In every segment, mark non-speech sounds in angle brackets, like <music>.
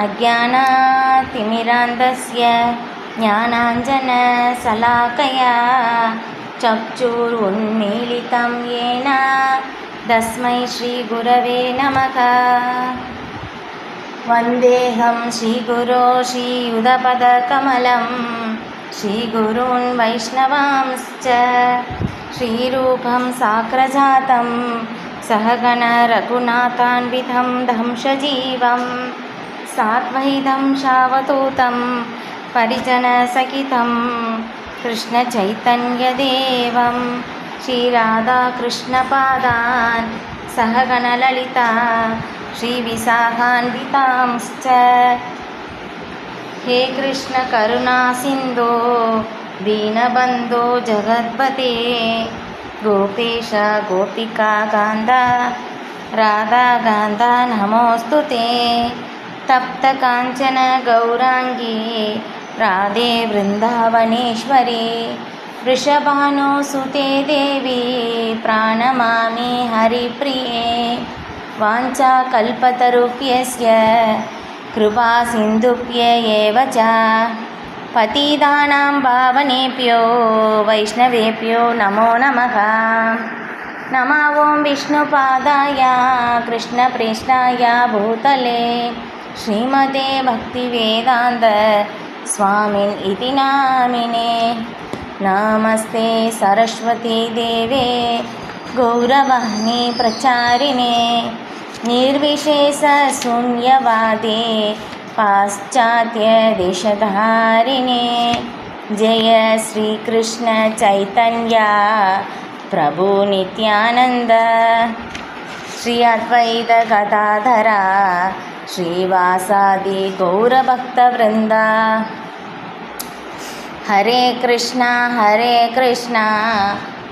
अज्ञानातिमिरान्धस्य ज्ञानाञ्जनशलाकया चक्षुरुन्मीलितं येन तस्मै श्रीगुरवे नमः। वन्देऽहं श्रीगुरो श्रीयुधपदकमलं श्रीगुरून् वैष्णवांश्च श्रीरूपं साग्रजातं सहगणरघुनाथान्वितं दंशजीवं साद्वैतं शावतूतं परिजनसहितं कृष्णचैतन्यदेवं श्रीराधाकृष्णपादान् सहगणललिता श्रीविशाखान्वितांश्च हे कृष्णकरुणासिन्धो दीनबन्धो जगत्पते गोपेश गोपिकाकान्त राधाकान्त नमोऽस्तु ते तप्तकाञ्चन गौराङ्गी राधे वृन्दावनेश्वरी वृषभानुसुते देवी प्राणमामि हरिप्रिये वाञ्छाकल्पतरुभ्यस्य कृपासिन्धुभ्य एव च पतितानां पावनेभ्यो वैष्णवेभ्यो नमो नमः। नम ॐ विष्णुपादाय कृष्णप्रेष्ठाय भूतले श्रीमते भक्तिवेदान्त स्वामिन् इति नामिने नमस्ते सरस्वती देवे गौरवाणी प्रचारिणे निर्विशेषशून्यवादे पाश्चात्यदेशधारिणे जय श्रीकृष्णचैतन्या प्रभु नित्यानन्द श्री अद्वैतगदाधरा श्रीवासादि गौरभक्तवृन्द। हरे कृष्णा हरे कृष्णा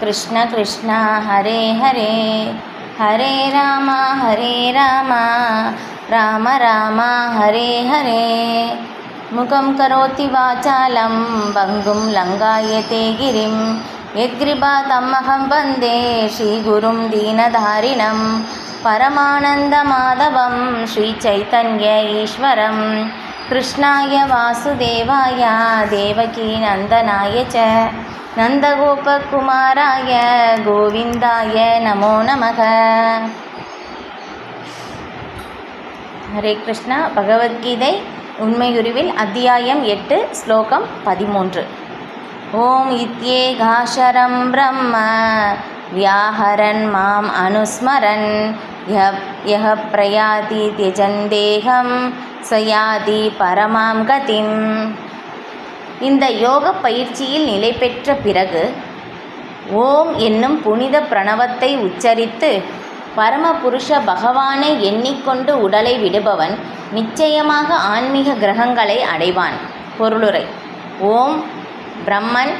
कृष्ण कृष्ण हरे हरे। हरे राम हरे राम राम राम हरे हरे मुखं करोति वाचालं भङ्गुं लङ्गायते गिरिं। यद्ग्रीपा वन्दे श्रीगुरुं दीनधारिणं। परमानन्दमाधवं श्रीचैतन्य ईश्वरं कृष्णाय वासुदेवाय देवकीनन्दनाय च। नन्दगोपकुमाराय गोविन्दाय नमो नमः। हरे कृष्णभगवद्गीते உண்மையுருவில் அத்தியாயம் எட்டு ஸ்லோகம் பதிமூன்று. ஓம் இத்யேகாஷரம் பிரம்ம வியாஹரன் மாம் அனுஸ்மரன். யஹ பிரயாதி தியஜந்தேகம் சயாதி பரமாம் கதிம். இந்த யோக பயிற்சியில் நிலை பெற்ற பிறகு ஓம் என்னும் புனித பிரணவத்தை உச்சரித்து பரமபுருஷ பகவானை எண்ணிக்கொண்டு உடலை விடுபவன் நிச்சயமாக ஆன்மீக கிரகங்களை அடைவான். பொருளுரை. ஓம் பிரம்மன்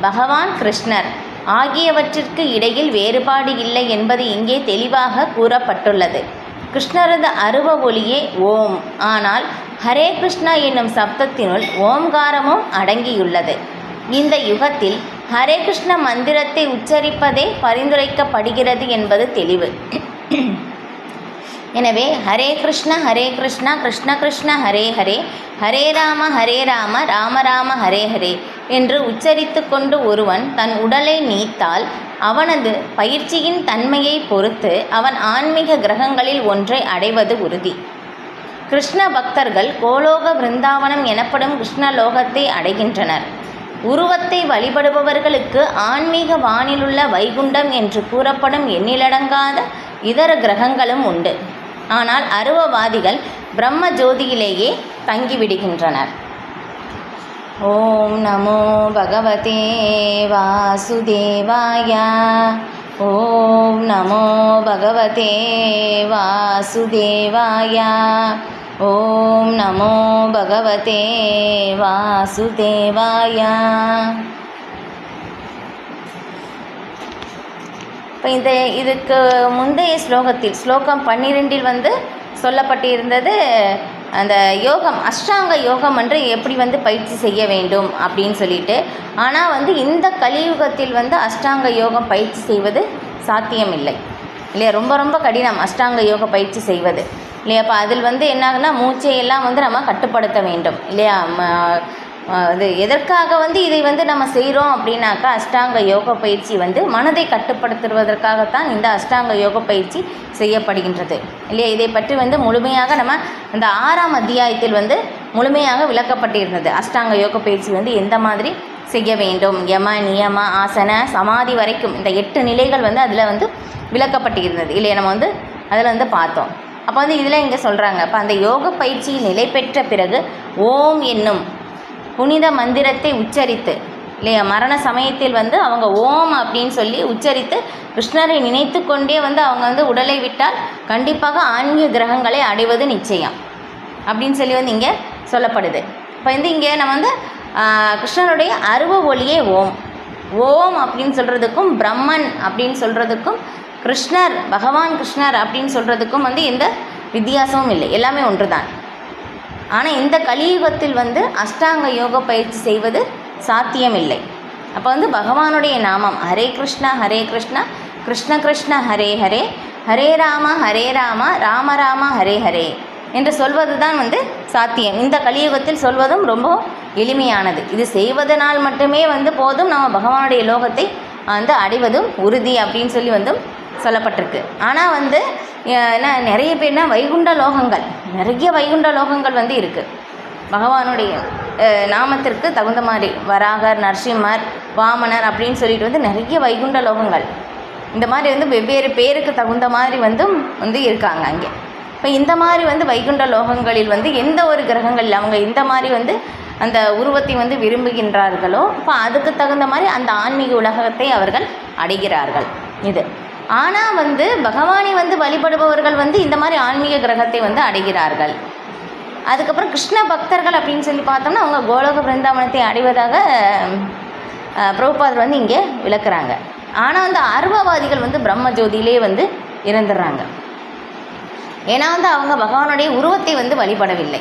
பகவான் கிருஷ்ணர் ஆகியவற்றிற்கு இடையில் வேறுபாடு இல்லை என்பது இங்கே தெளிவாக கூறப்பட்டுள்ளது. கிருஷ்ணரது அருவ ஒளியே ஓம். ஆனால் ஹரே கிருஷ்ணா என்னும் சப்தத்தினுள் ஓம்காரமும் அடங்கியுள்ளது. இந்த யுகத்தில் ஹரே கிருஷ்ண மந்திரத்தை உச்சரிப்பதே பரிந்துரைக்கப்படுகிறது என்பது தெளிவு. எனவே ஹரே கிருஷ்ண ஹரே கிருஷ்ணா கிருஷ்ண கிருஷ்ண ஹரே ஹரே ஹரே ராம ஹரே ராம ராம ராம ஹரே ஹரே என்று உச்சரித்து கொண்டு ஒருவன் தன் உடலை நீத்தால் அவனது பயிற்சியின் தன்மையை பொறுத்து அவன் ஆன்மீக கிரகங்களில் ஒன்றை அடைவது உறுதி. கிருஷ்ண பக்தர்கள் கோலோக பிருந்தாவனம் எனப்படும் கிருஷ்ணலோகத்தை அடைகின்றனர். உருவத்தை வழிபடுபவர்களுக்கு ஆன்மீக வானிலுள்ள வைகுண்டம் என்று கூறப்படும் எண்ணிலடங்காத இதர கிரகங்களும் உண்டு. ஆனால் அருவவாதிகள் பிரம்ம ஜோதியிலேயே தங்கிவிடுகின்றனர். ஓம் நமோ பகவதே வாசுதேவாய. ஓம் நமோ பகவதே வாசுதேவாய. ஓம் நமோ பகவதே வாசுதேவாய இப்போ இந்த இதுக்கு முந்தைய ஸ்லோகத்தில் ஸ்லோகம் பன்னிரெண்டில் வந்து சொல்லப்பட்டிருந்தது அந்த யோகம் அஷ்டாங்க யோகம் என்று எப்படி வந்து பயிற்சி செய்ய வேண்டும் அப்படின்னு சொல்லிட்டு. ஆனால் வந்து இந்த கலியுகத்தில் வந்து அஷ்டாங்க யோகம் பயிற்சி செய்வது சாத்தியமில்லை. இல்லையா? ரொம்ப ரொம்ப கடினம் அஷ்டாங்க யோக பயிற்சி செய்வது. இல்லையா? அப்போ அதில் வந்து என்ன மூச்சையெல்லாம் வந்து நம்ம கட்டுப்படுத்த வேண்டும். இல்லையா? ம- அது எதற்காக வந்து இதை வந்து நம்ம செய்கிறோம் அப்படின்னாக்கா அஷ்டாங்க யோக பயிற்சி வந்து மனதை கட்டுப்படுத்துவதற்காகத்தான் இந்த அஷ்டாங்க யோக பயிற்சி செய்யப்படுகின்றது. இல்லையா? இதை பற்றி வந்து முழுமையாக நம்ம இந்த ஆறாம் அத்தியாயத்தில் வந்து முழுமையாக விளக்கப்பட்டிருந்தது. அஷ்டாங்க யோக பயிற்சி வந்து எந்த மாதிரி செய்ய வேண்டும்? யம நியம ஆசன சமாதி வரைக்கும் இந்த எட்டு நிலைகள் வந்து அதில் வந்து விளக்கப்பட்டிருந்தது. இல்லையா? நம்ம வந்து அதில் வந்து பார்த்தோம். அப்போ வந்து இதில் இங்கே சொல்கிறாங்க அப்போ அந்த யோக பயிற்சியில் நிலை பெற்ற பிறகு ஓம் என்னும் புனித மந்திரத்தை உச்சரித்து இல்லையா? மரண சமயத்தில் வந்து அவங்க ஓம் அப்படின்னு சொல்லி உச்சரித்து கிருஷ்ணரை நினைத்து கொண்டே வந்து அவங்க வந்து உடலை விட்டால் கண்டிப்பாக ஆன்மீக கிரகங்களை அடைவது நிச்சயம் அப்படின்னு சொல்லி வந்து இங்கே சொல்லப்படுது. இப்போ வந்து இங்கே நம்ம வந்து கிருஷ்ணருடைய கிருஷ்ணனுடைய அருவ ஒளியே ஓம். ஓம் அப்படின்னு சொல்கிறதுக்கும் பிரம்மன் அப்படின்னு சொல்கிறதுக்கும் கிருஷ்ணர் பகவான் கிருஷ்ணர் அப்படின்னு சொல்கிறதுக்கும் வந்து எந்த வித்தியாசமும் இல்லை. எல்லாமே ஒன்று தான் ஆனால் இந்த கலியுகத்தில் வந்து அஷ்டாங்க யோக பயிற்சி செய்வது சாத்தியமில்லை. அப்போ வந்து பகவானுடைய நாமம் ஹரே கிருஷ்ணா ஹரே கிருஷ்ணா கிருஷ்ண கிருஷ்ண ஹரே ஹரே ஹரே ராம ஹரே ராம ராம ராம ஹரே ஹரே என்று சொல்வது தான் வந்து சாத்தியம். இந்த கலியுகத்தில் சொல்வதும் ரொம்ப எளிமையானது. இது செய்வதனால் மட்டுமே வந்து போதும். நம்ம பகவானுடைய லோகத்தை வந்து அடைவதும் உறுதி அப்படின்னு சொல்லி வந்து சொல்லப்பட்டிருக்கு. ஆனால் வந்து என்ன நிறைய பேர்னா வைகுண்ட லோகங்கள் நிறைய வைகுண்ட லோகங்கள் வந்து இருக்குது பகவானுடைய நாமத்திற்கு தகுந்த மாதிரி வராகர் நரசிம்மர் வாமனர் அப்படின்னு சொல்லிட்டு வந்து நிறைய வைகுண்ட லோகங்கள். இந்த மாதிரி வந்து வெவ்வேறு பேருக்கு தகுந்த மாதிரி வந்து வந்து இருக்காங்க அங்கே. இப்போ இந்த மாதிரி வந்து வைகுண்ட லோகங்களில் வந்து எந்த ஒரு கிரகங்களில் அவங்க இந்த மாதிரி வந்து அந்த உருவத்தை வந்து விரும்புகின்றார்களோ இப்போ அதுக்கு தகுந்த மாதிரி அந்த ஆன்மீக உலகத்தை அவர்கள் அடைகிறார்கள். இது. ஆனால் வந்து பகவானை வந்து வழிபடுபவர்கள் வந்து இந்த மாதிரி ஆன்மீக கிரகத்தை வந்து அடைகிறார்கள். அதுக்கப்புறம் கிருஷ்ண பக்தர்கள் அப்படின்னு சொல்லி பார்த்தோம்னா அவங்க கோலோக பிருந்தாவனத்தை அடைவதாக பிரபுபாதர் வந்து இங்கே விளக்குறாங்க. ஆனால் வந்து அருவவாதிகள் வந்து பிரம்ம ஜோதியிலே வந்து இறந்துடுறாங்க ஏன்னா வந்து அவங்க பகவானுடைய உருவத்தை வந்து வழிபடவில்லை.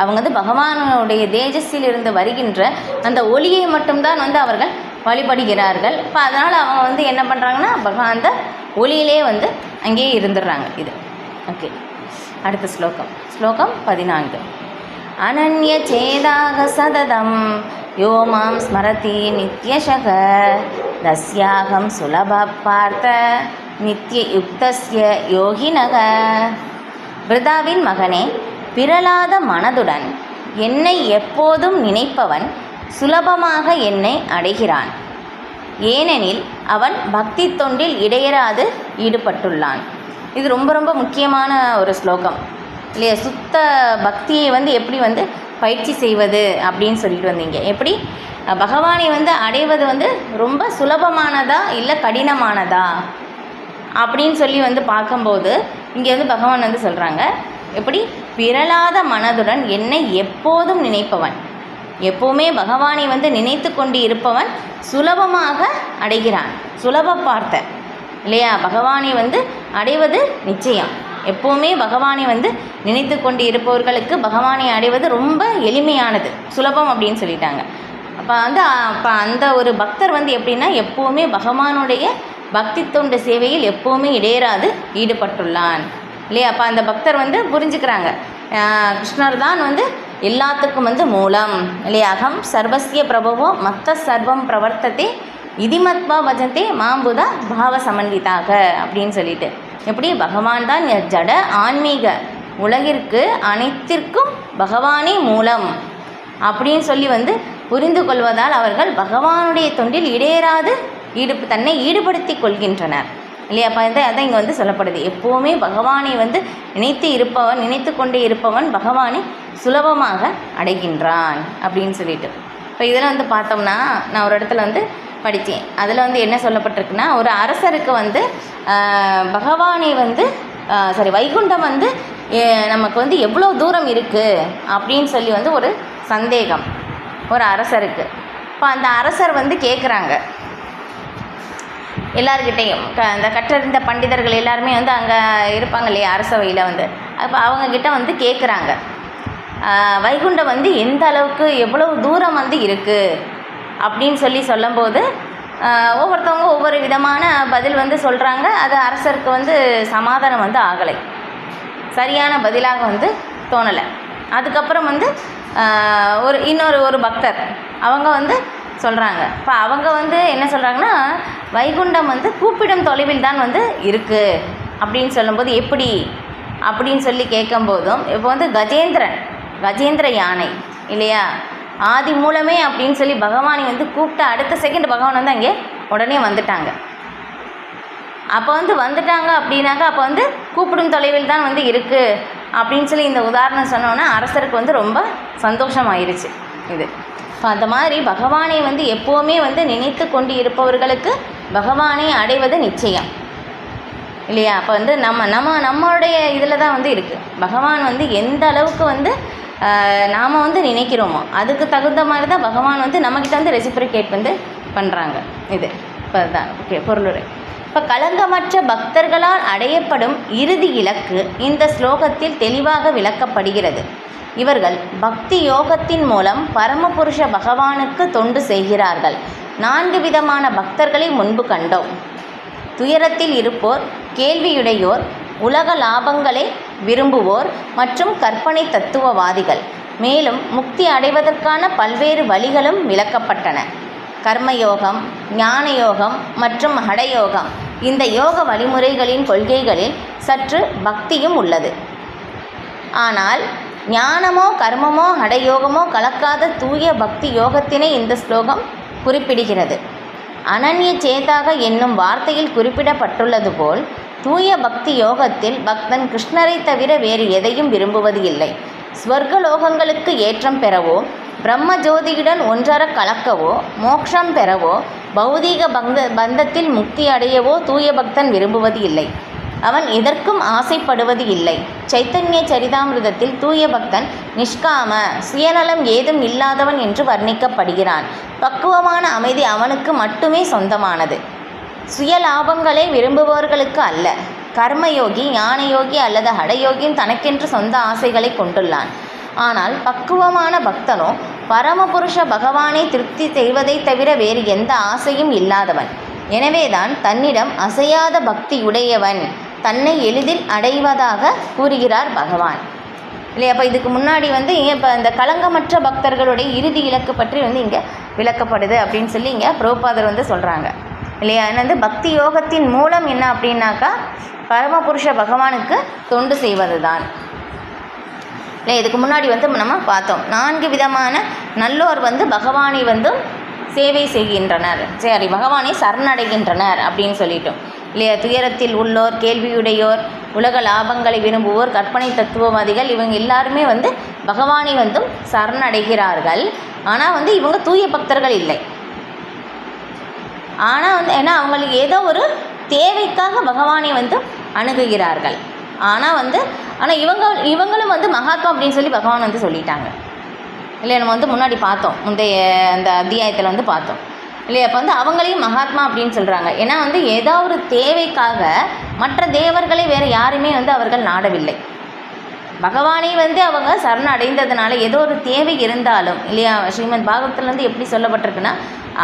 அவங்க வந்து பகவானுடைய தேஜஸில் இருந்து வருகின்ற அந்த ஒளியை மட்டும்தான் வந்து அவர்கள் வழிபடுகிறார்கள். இப்போ அதனால் அவங்க வந்து என்ன பண்ணுறாங்கன்னா பகவான் அந்த ஒளியிலே வந்து அங்கேயே இருந்துடுறாங்க இது. ஓகே அடுத்த ஸ்லோகம். ஸ்லோகம் பதினான்கு. அனன்ய சேதாக சததம் யோ மாம் ஸ்மரதி நித்யசக தஸ்யாகம் சுலப பார்த்த நித்ய யுக்தஸ்ய யோகினக. பிருதாவின் மகனே பிறலாத மனதுடன் என்னை எப்போதும் நினைப்பவன் சுலபமாக என்னை அடைகிறான். ஏனெனில் அவன் பக்தி தொண்டில் இடையராது ஈடுபட்டுள்ளான். இது ரொம்ப ரொம்ப முக்கியமான ஒரு ஸ்லோகம். இல்லையா? சுத்த பக்தியை வந்து எப்படி வந்து பயிற்சி செய்வது அப்படின்னு சொல்லிட்டு வந்தீங்க. எப்படி? பகவானை வந்து அடைவது வந்து ரொம்ப சுலபமானதா இல்லை கடினமானதா? அப்படின்னு சொல்லி வந்து பார்க்கும்போது இங்கே வந்து பகவான் வந்து சொல்கிறாங்க எப்படி? பிறலாத மனதுடன் என்னை எப்போதும் நினைப்பவன். எப்போவுமே பகவானை வந்து நினைத்து கொண்டு இருப்பவன் சுலபமாக அடைகிறான். சுலப பார்த்த இல்லையா? பகவானை வந்து அடைவது நிச்சயம். எப்போவுமே பகவானை வந்து நினைத்து கொண்டு இருப்பவர்களுக்கு பகவானை அடைவது ரொம்ப எளிமையானது. சுலபம் அப்படின்னு சொல்லிட்டாங்க. அப்போ வந்து அப்போ அந்த ஒரு பக்தர் வந்து எப்படின்னா எப்போவுமே பகவானுடைய பக்தி தொண்டு சேவையில் எப்போவுமே இடையராது ஈடுபட்டுள்ளான். இல்லையா? அப்போ அந்த பக்தர் வந்து புரிஞ்சுக்கிறாங்க. கிருஷ்ணர் தான் வந்து எல்லாத்துக்கும் வந்து மூலம். இல்லையா அகம் சர்வசிய பிரபவோ மத்த சர்வம் பிரவர்த்ததே இதிமத்வா பஜந்தே மாம்புதா பாவ சமன்விதாக அப்படின்னு சொல்லிட்டு. எப்படி? பகவான் தான் ஜட ஆன்மீக உலகிற்கு அனைத்திற்கும் பகவானே மூலம். அப்படின்னு சொல்லி வந்து புரிந்து கொள்வதால் அவர்கள் பகவானுடைய தொண்டில் இடையராது ஈடு தன்னை ஈடுபடுத்தி கொள்கின்றனர். இல்லையா? அப்போ வந்து அதான் இங்கே வந்து சொல்லப்படுது. எப்போவுமே பகவானை வந்து நினைத்து இருப்பவன் நினைத்து கொண்டே இருப்பவன் பகவானை சுலபமாக அடைகின்றான் அப்படின்னு சொல்லிட்டு. இப்போ இதில் வந்து பார்த்தோம்னா நான் ஒரு இடத்துல வந்து படித்தேன். அதில் வந்து என்ன சொல்லப்பட்டிருக்குன்னா ஒரு அரசருக்கு வந்து பகவானை வந்து சாரி வைகுண்டம் வந்து நமக்கு வந்து எவ்வளோ தூரம் இருக்குது அப்படின்னு சொல்லி வந்து ஒரு சந்தேகம் ஒரு அரசருக்கு. இப்போ அந்த அரசர் வந்து கேட்குறாங்க எல்லாருக்கிட்டேயும் க அந்த கற்றறிந்த பண்டிதர்கள் எல்லாருமே வந்து அங்கே இருப்பாங்க இல்லையா அரசவையில் வந்து. அப்போ அவங்கக்கிட்ட வந்து கேட்குறாங்க வைகுண்டம் வந்து எந்த அளவுக்கு எவ்வளவு தூரம் வந்து இருக்குது அப்படின்னு சொல்லி சொல்லும்போது ஒவ்வொருத்தவங்க ஒவ்வொரு விதமான பதில் வந்து சொல்கிறாங்க அது அரசருக்கு வந்து சமாதானம் வந்து ஆகலை. சரியான பதிலாக வந்து தோணலை. அதுக்கப்புறம் வந்து ஒரு இன்னொரு ஒரு பக்தர் அவங்க வந்து சொல்கிறாங்க இப்போ அவங்க வந்து என்ன சொல்கிறாங்கன்னா வைகுண்டம் வந்து கூப்பிடும் தொலைவில் தான் வந்து இருக்குது அப்படின்னு சொல்லும்போது எப்படி அப்படின்னு சொல்லி கேட்கும்போதும் இப்போ வந்து கஜேந்திரன் கஜேந்திர யானை இல்லையா? ஆதி மூலமே அப்படின்னு சொல்லி பகவானை வந்து கூப்பிட்டு அடுத்த செகண்ட் பகவான் வந்து அங்கே உடனே வந்துட்டாங்க. அப்போ வந்து வந்துட்டாங்க அப்படின்னாக்கா அப்போ வந்து கூப்பிடும் தொலைவில் தான் வந்து இருக்குது அப்படின்னு சொல்லி இந்த உதாரணம் சொன்னோன்னா அரசருக்கு வந்து ரொம்ப சந்தோஷமாயிருச்சு இது. இப்போ அந்த மாதிரி பகவானை வந்து எப்போவுமே வந்து நினைத்து கொண்டு இருப்பவர்களுக்கு பகவானை அடைவது நிச்சயம். இல்லையா? அப்போ வந்து நம்ம நம்ம நம்மளுடைய இதில் தான் வந்து இருக்குது பகவான் வந்து எந்த அளவுக்கு வந்து நாம் வந்து நினைக்கிறோமோ? அதுக்கு தகுந்த மாதிரி தான் பகவான் வந்து நம்மக்கிட்ட வந்து ரெசிப்ரிகேட் வந்து பண்ணுறாங்க இது. இப்போ தான் ஓகே பொருளுரை. இப்போ கலங்கமற்ற பக்தர்களால் அடையப்படும் இறுதி இலக்கு இந்த ஸ்லோகத்தில் தெளிவாக விளக்கப்படுகிறது. இவர்கள் பக்தி யோகத்தின் மூலம் பரமபுருஷ பகவானுக்கு தொண்டு செய்கிறார்கள். நான்கு விதமான பக்தர்களை முன்பு கண்டோம். துயரத்தில் இருப்போர் கேள்வியுடையோர் உலக லாபங்களை விரும்புவோர் மற்றும் கற்பனை தத்துவவாதிகள். மேலும் முக்தி அடைவதற்கான பல்வேறு வழிகளும் விளக்கப்பட்டன. கர்மயோகம் ஞான யோகம் மற்றும் ஹடயோகம் இந்த யோக வழிமுறைகளின் கொள்கைகளில் சற்று பக்தியும் உள்ளது. ஆனால் ஞானமோ கர்மமோ ஹடயோகமோ கலக்காத தூய பக்தி யோகத்தினை இந்த ஸ்லோகம் குறிப்பிடுகிறது. அனன்ய சேதாக என்னும் வார்த்தையில் குறிப்பிடப்பட்டுள்ளது போல் தூய பக்தி யோகத்தில் பக்தன் கிருஷ்ணரை தவிர வேறு எதையும் விரும்புவது இல்லை. ஸ்வர்கலோகங்களுக்கு ஏற்றம் பெறவோ பிரம்ம ஜோதியுடன் ஒன்றர கலக்கவோ மோட்சம் பெறவோ பௌதீக பந்த பந்தத்தில் முக்தி அடையவோ தூய பக்தன் விரும்புவது இல்லை. அவன் எதற்கும் ஆசைப்படுவது இல்லை. சைத்தன்ய சரிதாமிரதத்தில் தூய பக்தன் நிஷ்காம சுயநலம் ஏதும் இல்லாதவன் என்று வர்ணிக்கப்படுகிறான். பக்குவமான அமைதி அவனுக்கு மட்டுமே சொந்தமானது. சுய லாபங்களை விரும்புபவர்களுக்கு அல்ல. கர்மயோகி ஞானயோகி அல்லது ஹடயோகியும் தனக்கென்று சொந்த ஆசைகளை கொண்டுள்ளான். ஆனால் பக்குவமான பக்தனோ பரமபுருஷ பகவானை திருப்தி செய்வதைத் தவிர வேறு எந்த ஆசையும் இல்லாதவன். எனவேதான் தன்னிடம் அசையாத பக்தியுடையவன் தன்னை எளிதில் அடைவதாக கூறுகிறார் பகவான். இல்லையா அப்போ இதுக்கு முன்னாடி வந்து இங்கே இப்போ இந்த களங்கமற்ற பக்தர்களுடைய இறுதி இலக்கு பற்றி வந்து இங்கே விளக்கப்படுது அப்படின்னு சொல்லி இங்கே புரோபாதர் வந்து சொல்கிறாங்க இல்லையா? என்னது? பக்தி யோகத்தின் மூலம் என்ன அப்படின்னாக்கா பரமபுருஷ பகவானுக்கு தொண்டு செய்வது தான் இல்லை இதுக்கு முன்னாடி வந்து நம்ம பார்த்தோம். நான்கு விதமான நல்லோர் வந்து பகவானை வந்து சேவை செய்கின்றனர். சரி பகவானை சரணடைகின்றனர் அப்படின்னு சொல்லிட்டோம். இல்லையா? துயரத்தில் உள்ளோர் கேள்வியுடையோர் உலக லாபங்களை விரும்புவோர் கற்பனை தத்துவவாதிகள் இவங்க எல்லாருமே வந்து பகவானை வந்து சரணடைகிறார்கள். ஆனால் வந்து இவங்க தூய பக்தர்கள் இல்லை. ஆனால் வந்து ஏன்னா அவங்களுக்கு ஏதோ ஒரு தேவைக்காக பகவானை வந்து அணுகுகிறார்கள். ஆனால் வந்து ஆனால் இவங்க இவங்களும் வந்து மகாத்மா அப்படின்னு சொல்லி பகவான் வந்து சொல்லிட்டாங்க. இல்லையா நம்ம வந்து முன்னாடி பார்த்தோம். முந்தைய அந்த அத்தியாயத்தில் வந்து பார்த்தோம். இல்லையா அப்போ வந்து அவங்களையும் மகாத்மா அப்படின்னு சொல்கிறாங்க ஏன்னா வந்து ஏதோ ஒரு தேவைக்காக மற்ற தேவர்களை வேறு யாருமே வந்து அவர்கள் நாடவில்லை. பகவானை வந்து அவங்க சரண அடைந்ததுனால ஏதோ ஒரு தேவை இருந்தாலும் இல்லையா? ஸ்ரீமத் பாகவத்திலேருந்து எப்படி சொல்லப்பட்டிருக்குன்னா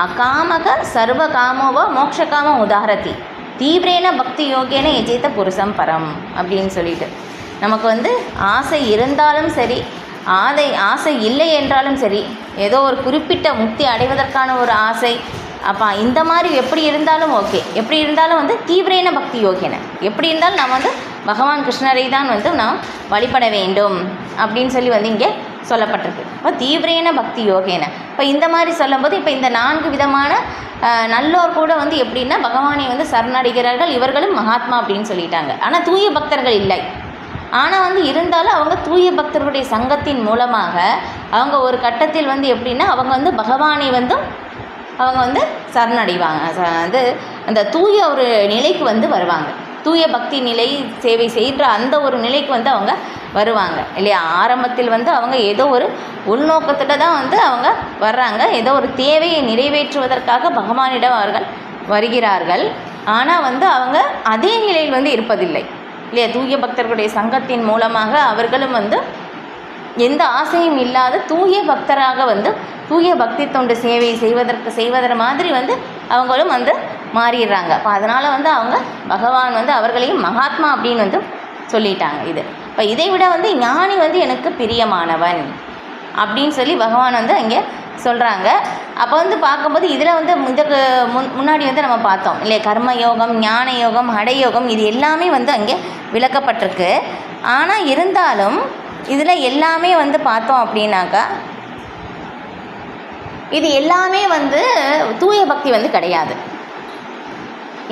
அகாமக சர்வ காமோவா மோக்ஷகாம உதாரதி. தீவிரேன பக்தி யோகேன எஜேத்த புருஷம் பரம் அப்படின்னு சொல்லிட்டு. நமக்கு வந்து ஆசை இருந்தாலும் சரி ஆதை ஆசை இல்லை என்றாலும் சரி ஏதோ ஒரு குறிப்பிட்ட முக்தி அடைவதற்கான ஒரு ஆசை அப்போ இந்த மாதிரி எப்படி இருந்தாலும் ஓகே எப்படி இருந்தாலும் வந்து தீவிரேன பக்தி யோகின எப்படி இருந்தாலும் நம்ம வந்து பகவான் கிருஷ்ணரை தான் வந்து நாம் வழிபட வேண்டும் அப்படின்னு சொல்லி வந்து இங்கே சொல்லப்பட்டிருக்கு. இப்போ தீவிரேன பக்தி யோகேன இப்போ இந்த மாதிரி சொல்லும்போது இப்போ இந்த நான்கு விதமான நல்லோர் கூட வந்து எப்படின்னா பகவானை வந்து சரணடைகிறார்கள் இவர்களும் மகாத்மா அப்படின்னு சொல்லிட்டாங்க. ஆனால் தூய பக்தர்கள் இல்லை. ஆனால் வந்து இருந்தாலும் அவங்க தூய பக்தர்களுடைய சங்கத்தின் மூலமாக அவங்க ஒரு கட்டத்தில் வந்து எப்படின்னா அவங்க வந்து பகவானை வந்து அவங்க வந்து சரணடைவாங்க. ச- வந்து அந்த தூய ஒரு நிலைக்கு வந்து வருவாங்க. தூய பக்தி நிலை சேவை செய்கிற அந்த ஒரு நிலைக்கு வந்து அவங்க வருவாங்க. இல்லையா? ஆரம்பத்தில் வந்து அவங்க ஏதோ ஒரு உள்நோக்கத்திட்ட தான் வந்து அவங்க வர்றாங்க. ஏதோ ஒரு தேவையை நிறைவேற்றுவதற்காக பகவானிடம் அவர்கள் வருகிறார்கள். ஆனால் வந்து அவங்க அதே நிலையில் வந்து இருப்பதில்லை. இல்லையா? தூய பக்தர்களுடைய சங்கத்தின் மூலமாக அவர்களும் வந்து எந்த ஆசையும் இல்லாத தூய பக்தராக வந்து தூய பக்தி தொண்டு சேவை செய்வதற்கு செய்வதற மாதிரி வந்து அவங்களும் வந்து மாறிடுறாங்க. இப்போ அதனால் வந்து அவங்க பகவான் வந்து அவர்களையும் மகாத்மா அப்படின்னு வந்து சொல்லிட்டாங்க இது. இப்போ இதை விட வந்து ஞானி வந்து எனக்கு பிரியமானவன் அப்படின்னு சொல்லி பகவான் வந்து அங்கே சொல்கிறாங்க அப்போ வந்து பார்க்கும்போது இதில் வந்து இதுக்கு முன் முன்னாடி வந்து நம்ம பார்த்தோம். இல்லையா கர்ம யோகம் ஞான யோகம் ஹடயோகம் இது எல்லாமே வந்து அங்கே விளக்கப்பட்டிருக்கு. ஆனால் இருந்தாலும் இதில் எல்லாமே வந்து பார்த்தோம் அப்படின்னாக்கா இது எல்லாமே வந்து தூய பக்தி வந்து கிடையாது.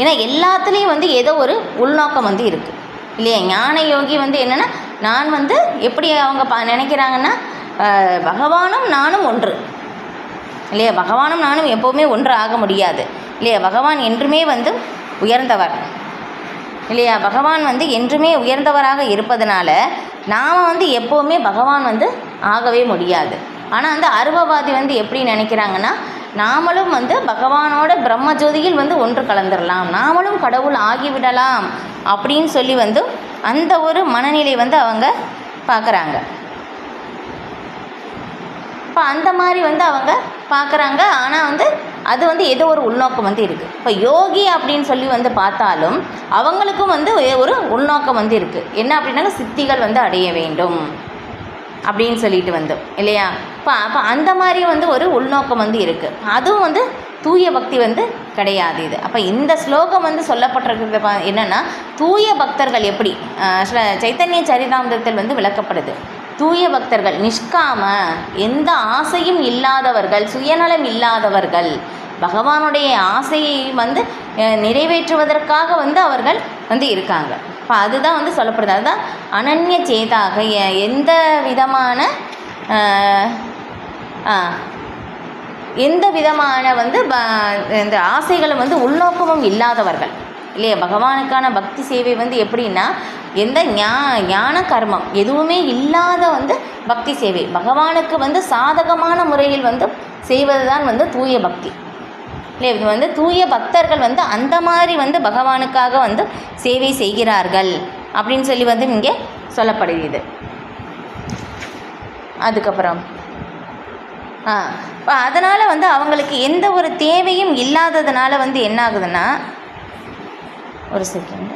ஏன்னா எல்லாத்துலேயும் வந்து ஏதோ ஒரு உள்நோக்கம் வந்து இருக்குது இல்லையா? ஞான யோகி வந்து என்னென்னா நான் வந்து எப்படி அவங்க ப நினைக்கிறாங்கன்னா பகவானும் நானும் ஒன்று. இல்லையா? பகவானும் நானும் எப்போவுமே ஒன்று ஆக முடியாது. இல்லையா? பகவான் என்றுமே வந்து உயர்ந்தவர். இல்லையா? பகவான் வந்து என்றுமே உயர்ந்தவராக இருப்பதனால நாம் வந்து எப்போவுமே பகவான் வந்து ஆகவே முடியாது. ஆனால் வந்து அருவவாதி வந்து எப்படி நினைக்கிறாங்கன்னா நாமளும் வந்து பகவானோட பிரம்ம ஜோதியில் வந்து ஒன்று கலந்துடலாம் நாமளும் கடவுள் ஆகிவிடலாம் அப்படின்னு சொல்லி வந்து அந்த ஒரு மனநிலை வந்து அவங்க பார்க்குறாங்க. இப்போ அந்த மாதிரி வந்து அவங்க பார்க்குறாங்க. ஆனால் வந்து அது வந்து ஏதோ ஒரு உள்நோக்கம் வந்து இருக்குது இப்போ யோகி அப்படின்னு சொல்லி வந்து பார்த்தாலும் அவங்களுக்கும் வந்து ஒரு உள்நோக்கம் வந்து இருக்குது என்ன அப்படின்னாலும் சித்திகள் வந்து அடைய வேண்டும் அப்படின்னு சொல்லிட்டு வந்தோம் இல்லையா? இப்போ அப்போ அந்த மாதிரி வந்து ஒரு உள்நோக்கம் வந்து இருக்குது அதுவும் வந்து தூய பக்தி வந்து கிடையாது இது. அப்போ இந்த ஸ்லோகம் வந்து சொல்லப்பட்டிருக்கிறது பா- தூய பக்தர்கள் எப்படி சைத்தன்ய சரிதாமிரத்தில் வந்து விளக்கப்படுது. தூய பக்தர்கள் நிஷ்காம எந்த ஆசையும் இல்லாதவர்கள் சுயநலம் இல்லாதவர்கள் பகவானுடைய ஆசையை வந்து நிறைவேற்றுவதற்காக வந்து அவர்கள் வந்து இருக்காங்க. இப்போ அதுதான் வந்து சொல்லப்படுது. அதுதான் அனன்ய சேதாக எ- எந்த விதமான எந்த விதமான வந்து ப- இந்த ஆசைகளும் வந்து உள்நோக்கமும் இல்லாதவர்கள். இல்லையா? பகவானுக்கான பக்தி சேவை வந்து எப்படின்னா எந்த ஞா ஞான கர்மம் எதுவுமே இல்லாத வந்து பக்தி சேவை. பகவானுக்கு வந்து சாதகமான முறையில் வந்து செய்வது தான் வந்து தூய பக்தி. இல்லை இது வந்து தூய பக்தர்கள் வந்து அந்த மாதிரி வந்து பகவானுக்காக வந்து சேவை செய்கிறார்கள் அப்படின்னு சொல்லி வந்து இங்கே சொல்லப்படுகிறது. அதுக்கப்புறம் ஆ இப்போ அதனால் வந்து அவங்களுக்கு எந்த ஒரு தேவையும் இல்லாததுனால வந்து என்ன ஆகுதுன்னா ஒரு செகண்ட்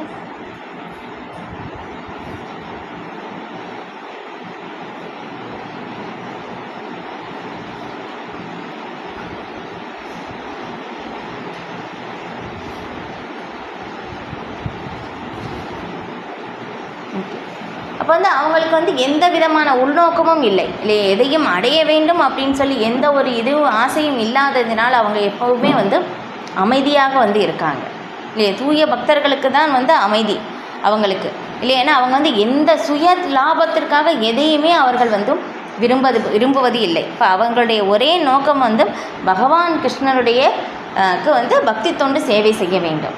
அப்போ வந்து அவங்களுக்கு வந்து எந்த விதமான உள்நோக்கமும் இல்லை. இல்லை எதையும் அடைய வேண்டும் அப்படின்னு சொல்லி எந்த ஒரு இதுவும் ஆசையும் இல்லாததினால் அவங்க எப்போவுமே வந்து அமைதியாக வந்து இருக்காங்க. இல்லையா? தூய பக்தர்களுக்கு தான் வந்து அமைதி அவங்களுக்கு. இல்லையா? அவங்க வந்து எந்த சுய லாபத்திற்காக எதையுமே அவர்கள் வந்து விரும்பது விரும்புவது இல்லை. இப்போ அவங்களுடைய ஒரே நோக்கம் வந்து பகவான் கிருஷ்ணனுடைய வந்து பக்தி தொண்டு சேவை செய்ய வேண்டும்.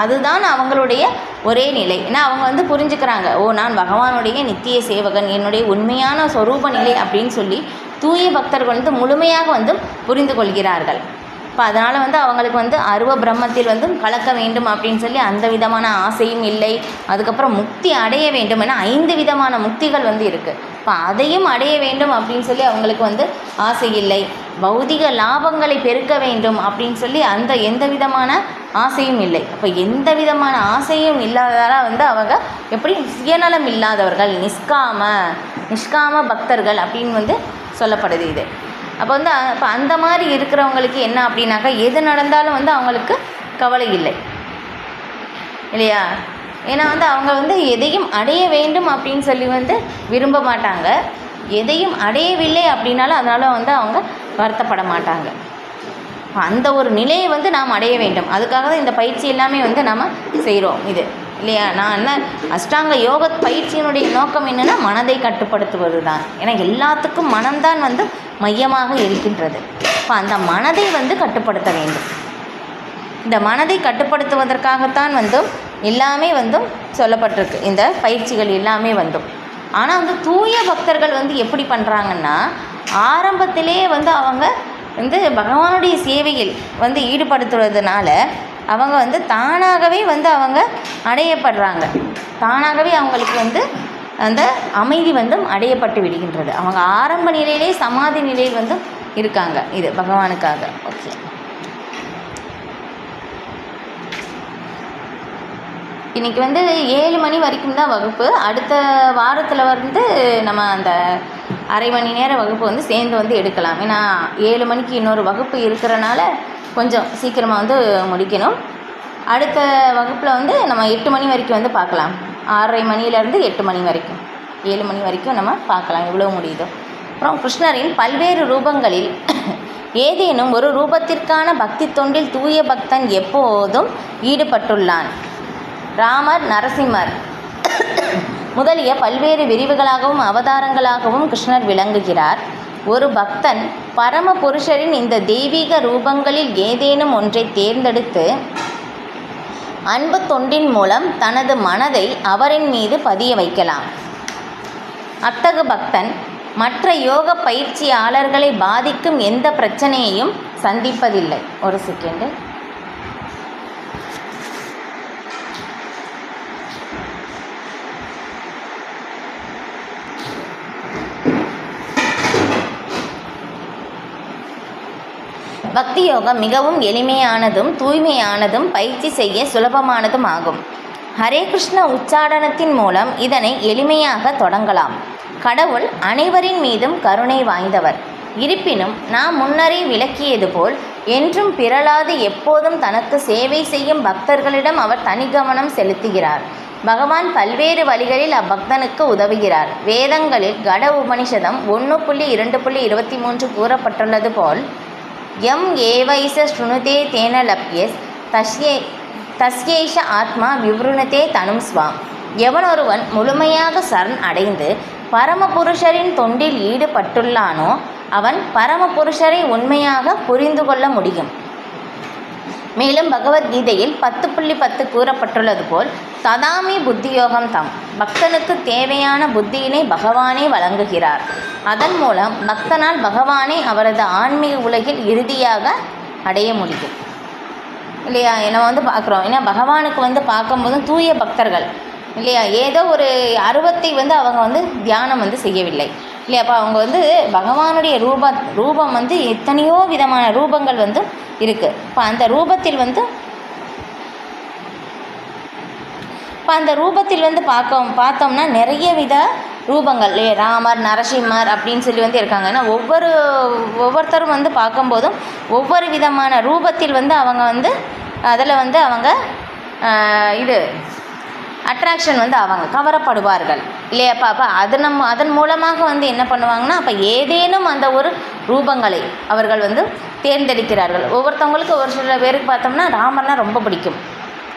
அதுதான் அவங்களுடைய ஒரே நிலை. ஏன்னா அவங்க வந்து புரிஞ்சுக்கிறாங்க ஓ நான் பகவானுடைய நித்திய சேவகன் என்னுடைய உண்மையான சொரூப நிலை அப்படின்னு சொல்லி தூய பக்தர்கள் வந்து முழுமையாக வந்து புரிந்து கொள்கிறார்கள். இப்போ அதனால் வந்து அவங்களுக்கு வந்து அருவ பிரம்மத்தில் வந்து கலக்க வேண்டும் அப்படின்னு சொல்லி அந்த விதமான ஆசையும் இல்லை. அதுக்கப்புறம் முக்தி அடைய வேண்டும் என ஐந்து விதமான முக்திகள் வந்து இருக்குது இப்போ அதையும் அடைய வேண்டும் அப்படின்னு சொல்லி அவங்களுக்கு வந்து ஆசை இல்லை. பௌதிக லாபங்களை பெருக்க வேண்டும் அப்படின்னு சொல்லி அந்த எந்த விதமான ஆசையும் இல்லை. அப்போ எந்த விதமான ஆசையும் இல்லாததால் வந்து அவங்க எப்படி சுயநலம் இல்லாதவர்கள் நிஷ்காம நிஷ்காம பக்தர்கள் அப்படின்னு வந்து சொல்லப்படுது இது. அப்போ வந்து இப்போ அந்த மாதிரி இருக்கிறவங்களுக்கு என்ன அப்படின்னாக்கா எது நடந்தாலும் வந்து அவங்களுக்கு கவலை இல்லை. இல்லையா? ஏன்னா வந்து அவங்க வந்து எதையும் அடைய வேண்டும் அப்படின்னு சொல்லி வந்து விரும்ப மாட்டாங்க. எதையும் அடையவில்லை அப்படின்னாலும் அதனால் வந்து அவங்க வருத்தப்பட மாட்டாங்க. அந்த ஒரு நிலையை வந்து நாம் அடைய வேண்டும். அதுக்காக தான் இந்த பயிற்சி எல்லாமே வந்து நாம் செய்கிறோம் இது. இல்லையா? நான் என்ன அஷ்டாங்க யோக பயிற்சியினுடைய நோக்கம் என்னென்னா மனதை கட்டுப்படுத்துவது தான் ஏன்னா எல்லாத்துக்கும் மனம்தான் வந்து மையமாக இருக்கின்றது. இப்போ அந்த மனதை வந்து கட்டுப்படுத்த வேண்டும். இந்த மனதை கட்டுப்படுத்துவதற்காகத்தான் வந்து எல்லாமே வந்து சொல்லப்பட்டிருக்கு. இந்த பயிற்சிகள் எல்லாமே வந்தும். ஆனால் வந்து தூய பக்தர்கள் வந்து எப்படி பண்ணுறாங்கன்னா ஆரம்பத்திலே வந்து அவங்க வந்து பகவானுடைய சேவையில் வந்து ஈடுபடுத்துறதுனால அவங்க வந்து தானாகவே வந்து அவங்க அடையப்படுறாங்க. தானாகவே அவங்களுக்கு வந்து அந்த அமைதி வந்து அடையப்பட்டு விடுகின்றது. அவங்க ஆரம்ப நிலையிலே சமாதி நிலையில் வந்து இருக்காங்க இது பகவானுக்காக. ஓகே இன்றைக்கி வந்து ஏழு மணி வரைக்கும் தான் வகுப்பு. அடுத்த வாரத்தில் வந்து நம்ம அந்த அரை மணி நேர வகுப்பு வந்து சேர்ந்து வந்து எடுக்கலாம். ஏன்னா ஏழு மணிக்கு இன்னொரு வகுப்பு இருக்கிறனால கொஞ்சம் சீக்கிரமாக வந்து முடிக்கணும். அடுத்த வகுப்பில் வந்து நம்ம எட்டு மணி வரைக்கும் வந்து பார்க்கலாம். ஆறரை மணியிலேருந்து எட்டு மணி வரைக்கும். ஏழு மணி வரைக்கும் நம்ம பார்க்கலாம். எவ்வளோ முடியுதோ. அப்புறம் கிருஷ்ணரின் பல்வேறு ரூபங்களில் <coughs> ஏதேனும் ஒரு ரூபத்திற்கான பக்தி தொண்டில் தூய பக்தன் எப்போதும் ஈடுபட்டுள்ளான். ராமர் நரசிம்மர் <coughs> முதலிய பல்வேறு விரிவுகளாகவும் அவதாரங்களாகவும் கிருஷ்ணர் விளங்குகிறார். ஒரு பக்தன் பரம புருஷரின் இந்த தெய்வீக ரூபங்களில் ஏதேனும் ஒன்றை தேர்ந்தெடுத்து அன்பு தொண்டின் மூலம் தனது மனதை அவரின் மீது பதிய வைக்கலாம். அத்தகு பக்தன் மற்ற யோக பயிற்சியாளர்களை பாதிக்கும் எந்த பிரச்சனையையும் சந்திப்பதில்லை. ஒரு செகண்டு பக்தி யோகம் மிகவும் எளிமையானதும் தூய்மையானதும் பயிற்சி செய்ய சுலபமானதும் ஆகும். ஹரே கிருஷ்ண உச்சாடனத்தின் மூலம் இதனை எளிமையாக தொடங்கலாம். கடவுள் அனைவரின் மீதும் கருணை வாய்ந்தவர். இருப்பினும் நாம் முன்னரே விளக்கியது போல் என்றும் பிறளாது எப்போதும் தனக்கு சேவை செய்யும் பக்தர்களிடம் அவர் தனி கவனம் செலுத்துகிறார். பகவான் பல்வேறு வழிகளில் அப்பக்தனுக்கு உதவுகிறார். வேதங்களில் கட உபனிஷதம் ஒன்று புள்ளி இரண்டு புள்ளி இருபத்தி மூன்று கூறப்பட்டுள்ளது போல் எம் ஏவைச ஸ்ருணுதே தேன லப்யஸ் தஸ்யே தஸ்யேஷ ஆத்மா விவ்ருணதே தனும் ஸ்வாம் எவனொருவன் முழுமையாக சரண் அடைந்து பரமபுருஷரின் தொண்டில் ஈடுபட்டுள்ளானோ அவன் பரமபுருஷரை உண்மையாக புரிந்து கொள்ள முடியும். மேலும் பகவத்கீதையில் பத்து புள்ளி பத்து கூறப்பட்டுள்ளது போல் ததாமி புத்தியோகம் தாம். பக்தனுக்கு தேவையான புத்தியினை பகவானே வழங்குகிறார். அதன் மூலம் பக்தனால் பகவானை அவரது ஆன்மீக உலகில் இறுதியாக அடைய முடியும். இல்லையா? நம்ம வந்து பார்க்குறோம். ஏன்னா பகவானுக்கு வந்து பார்க்கும்போதும் தூய பக்தர்கள். இல்லையா? ஏதோ ஒரு அருவத்தை வந்து அவங்க வந்து தியானம் வந்து செய்யவில்லை. இல்லையா? அப்போ அவங்க வந்து பகவானுடைய ரூப ரூபம் வந்து எத்தனையோ விதமான ரூபங்கள் வந்து இருக்குது இப்போ அந்த ரூபத்தில் வந்து இப்போ அந்த ரூபத்தில் வந்து பார்க்க பார்த்தோம்னா நிறைய வித ரூபங்கள். இல்லையா? ராமர் நரசிம்மர் அப்படின்னு சொல்லி வந்து இருக்காங்க. ஏன்னா ஒவ்வொரு ஒவ்வொருத்தரும் வந்து பார்க்கும்போதும் ஒவ்வொரு விதமான ரூபத்தில் வந்து அவங்க வந்து அதில் வந்து அவங்க இது அட்ராக்ஷன் வந்து அவங்க கவரப்படுவார்கள். இல்லையா அப்போ அது நம்ம அதன் மூலமாக வந்து என்ன பண்ணுவாங்கன்னா அப்போ ஏதேனும் அந்த ஒரு ரூபங்களை அவர்கள் வந்து தேர்ந்தெடுக்கிறார்கள். ஒவ்வொருத்தவங்களுக்கு ஒரு சில பேருக்கு பார்த்தோம்னா ராமர்னா ரொம்ப பிடிக்கும்.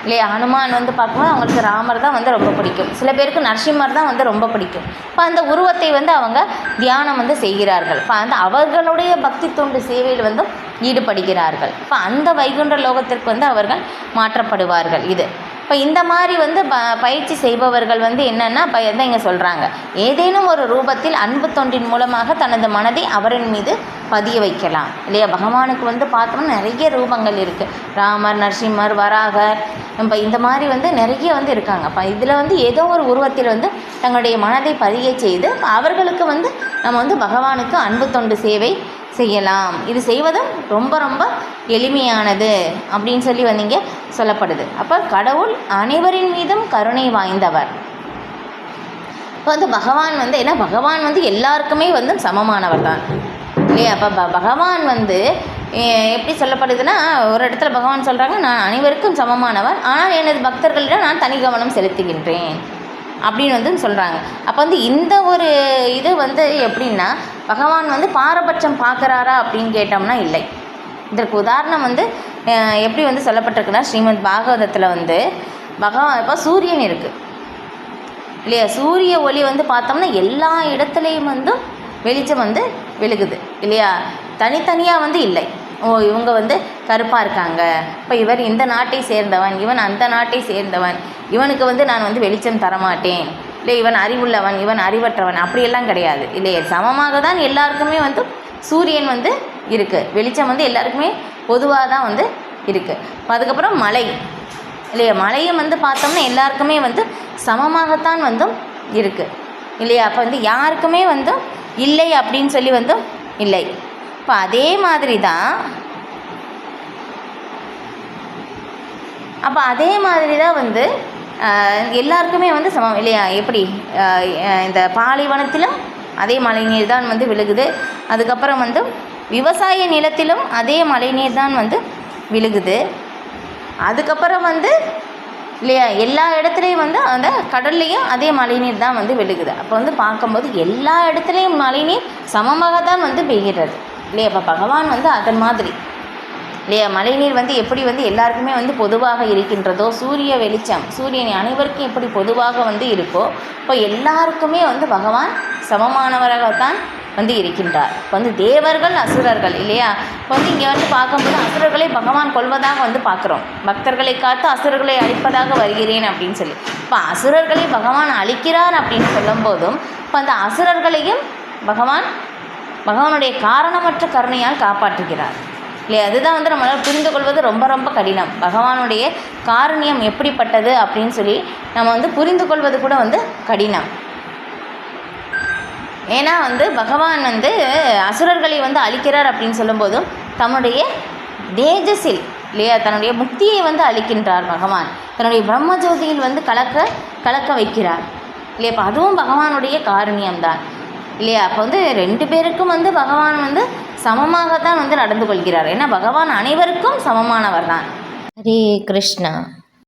இல்லையா ஹனுமான் வந்து பார்க்கும்போது அவங்களுக்கு ராமர் தான் வந்து ரொம்ப பிடிக்கும். சில பேருக்கு நரசிம்மர் தான் வந்து ரொம்ப பிடிக்கும். இப்போ அந்த உருவத்தை வந்து அவங்க தியானம் வந்து செய்கிறார்கள். இப்போ அந்த அவர்களுடைய பக்தி தொண்டு சேவையில் வந்து ஈடுபடுகிறார்கள். இப்போ அந்த வைகுண்ட லோகத்திற்கு வந்து அவர்கள் மாற்றப்படுவார்கள். இது இப்போ இந்த மாதிரி வந்து ப பயிற்சி செய்பவர்கள் வந்து என்னென்னா இப்போ தான் இங்கே சொல்கிறாங்க ஏதேனும் ஒரு ரூபத்தில் அன்பு தொண்டின் மூலமாக தனது மனதை அவரின் மீது பதிய வைக்கலாம். இல்லையா? பகவானுக்கு வந்து பார்த்தோம்னா நிறைய ரூபங்கள் இருக்குது ராமர் நரசிம்மர் வராகர் இப்போ இந்த மாதிரி வந்து நிறைய வந்து இருக்காங்க. அப்போ இதில் வந்து ஏதோ ஒரு உருவத்தில் வந்து தங்களுடைய மனதை பதிய செய்து அவர்களுக்கு வந்து நம்ம வந்து பகவானுக்கு அன்பு தொண்டு சேவை செய்யலாம். இது செய்வதும் ரொம்ப ரொம்ப எளிமையானது அப்படின்னு சொல்லி வந்து இங்கே சொல்லப்படுது. அப்போ கடவுள் அனைவரின் மீதும் கருணை வாய்ந்தவர். இப்போ வந்து பகவான் வந்து ஏன்னா பகவான் வந்து எல்லாருக்குமே வந்து சமமானவர் தான். இல்லையா? அப்போ ப பகவான் வந்து எப்படி சொல்லப்படுதுன்னா ஒரு இடத்துல பகவான் சொல்கிறாங்க நான் அனைவருக்கும் சமமானவர். ஆனால் எனது பக்தர்களிடம் நான் தனி கவனம் செலுத்துகின்றேன். அப்படின்னு வந்து சொல்கிறாங்க அப்போ வந்து இந்த ஒரு இது வந்து எப்படின்னா பகவான் வந்து பாரபட்சம் பார்க்குறாரா அப்படின்னு கேட்டோம்னா இல்லை. இதற்கு உதாரணம் வந்து எப்படி வந்து சொல்லப்பட்டிருக்குன்னா ஸ்ரீமத் பாகவதத்தில் வந்து பகவான் இப்போ சூரியன் இருக்குது இல்லையா? சூரிய ஒளி வந்து பார்த்தோம்னா எல்லா இடத்துலையும் வந்து வெளிச்சம் வந்து விழுகுது. இல்லையா? தனித்தனியாக வந்து இல்லை. ஓ இவங்க வந்து கருப்பாக இருக்காங்க. இப்போ இவர் இந்த நாட்டை சேர்ந்தவன் இவன் அந்த நாட்டை சேர்ந்தவன். இவனுக்கு வந்து நான் வந்து வெளிச்சம் தரமாட்டேன். இல்லை இவன் அறிவுள்ளவன் இவன் அறிவற்றவன் அப்படியெல்லாம் கிடையாது. இல்லையே சமமாக தான் எல்லாருக்குமே வந்து சூரியன் வந்து இருக்குது வெளிச்சம் வந்து எல்லாருக்குமே பொதுவாக தான் வந்து இருக்குது இப்போ அதுக்கப்புறம் மலை. இல்லையா மலையும் வந்து பார்த்தோம்னா எல்லாருக்குமே வந்து சமமாகத்தான் வந்து இருக்குது இல்லையா? அப்போ வந்து யாருக்குமே வந்து இல்லை அப்படின்னு சொல்லி வந்து இல்லை. இப்போ அதே மாதிரி தான் அப்போ அதே மாதிரி தான் வந்து எல்லாருக்குமே வந்து சமம் இல்லையா? எப்படி? இந்த பாலைவனத்திலும் அதே மழைநீர் தான் வந்து விழுகுது. அதுக்கப்புறம் வந்து விவசாய நிலத்திலும் அதே மழைநீர் தான் வந்து விழுகுது. அதுக்கப்புறம் வந்து இல்லையா? எல்லா இடத்துலையும் வந்து அந்த கடல்லையும் அதே மழைநீர் தான் வந்து விழுகுது. அப்போ வந்து பார்க்கும்போது எல்லா இடத்துலையும் மழைநீர் சமமாக தான் வந்து பெய்கிறது. இல்லையா அப்போ பகவான் வந்து அதன் மாதிரி. இல்லையா மழைநீர் வந்து எப்படி வந்து எல்லாருக்குமே வந்து பொதுவாக இருக்கின்றதோ சூரிய வெளிச்சம் சூரியன் அனைவருக்கும் எப்படி பொதுவாக வந்து இருக்கோ இப்போ எல்லாருக்குமே வந்து பகவான் சமமானவராகத்தான் வந்து இருக்கின்றார். இப்போ வந்து தேவர்கள் அசுரர்கள் இல்லையா? இப்போ வந்து இங்கே வந்து பார்க்கும்போது அசுரர்களை பகவான் கொள்வதாக வந்து பார்க்குறோம். பக்தர்களை காத்து அசுரர்களை அழிப்பதாக வருகிறேன் அப்படின்னு சொல்லி. இப்போ அசுரர்களை பகவான் அழிக்கிறார் அப்படின்னு சொல்லும்போதும் இப்போ அந்த அசுரர்களையும் பகவான் பகவானுடைய காரணமற்ற கருணையால் காப்பாற்றுகிறார். இல்லையா? அதுதான் வந்து நம்மளால் புரிந்து கொள்வது ரொம்ப ரொம்ப கடினம். பகவானுடைய காரணியம் எப்படிப்பட்டது அப்படின்னு சொல்லி நம்ம வந்து புரிந்து கொள்வது கூட வந்து கடினம். ஏன்னா வந்து பகவான் வந்து அசுரர்களை வந்து அழிக்கிறார் அப்படின்னு சொல்லும்போதும் தன்னுடைய தேஜஸில் இல்லையா? தன்னுடைய முக்தியை வந்து அளிக்கின்றார் பகவான். தன்னுடைய பிரம்மஜோதியில் வந்து கலக்க கலக்க வைக்கிறார். இல்லையா? இப்போ அதுவும் பகவானுடைய காரணியம்தான். இல்லையா? அப்போ வந்து ரெண்டு பேருக்கும் வந்து பகவான் வந்து சமமாகத்தான் வந்து நடந்து கொள்கிறார். ஏன்னா பகவான் அனைவருக்கும் சமமானவர் தான் ஹரே கிருஷ்ணா.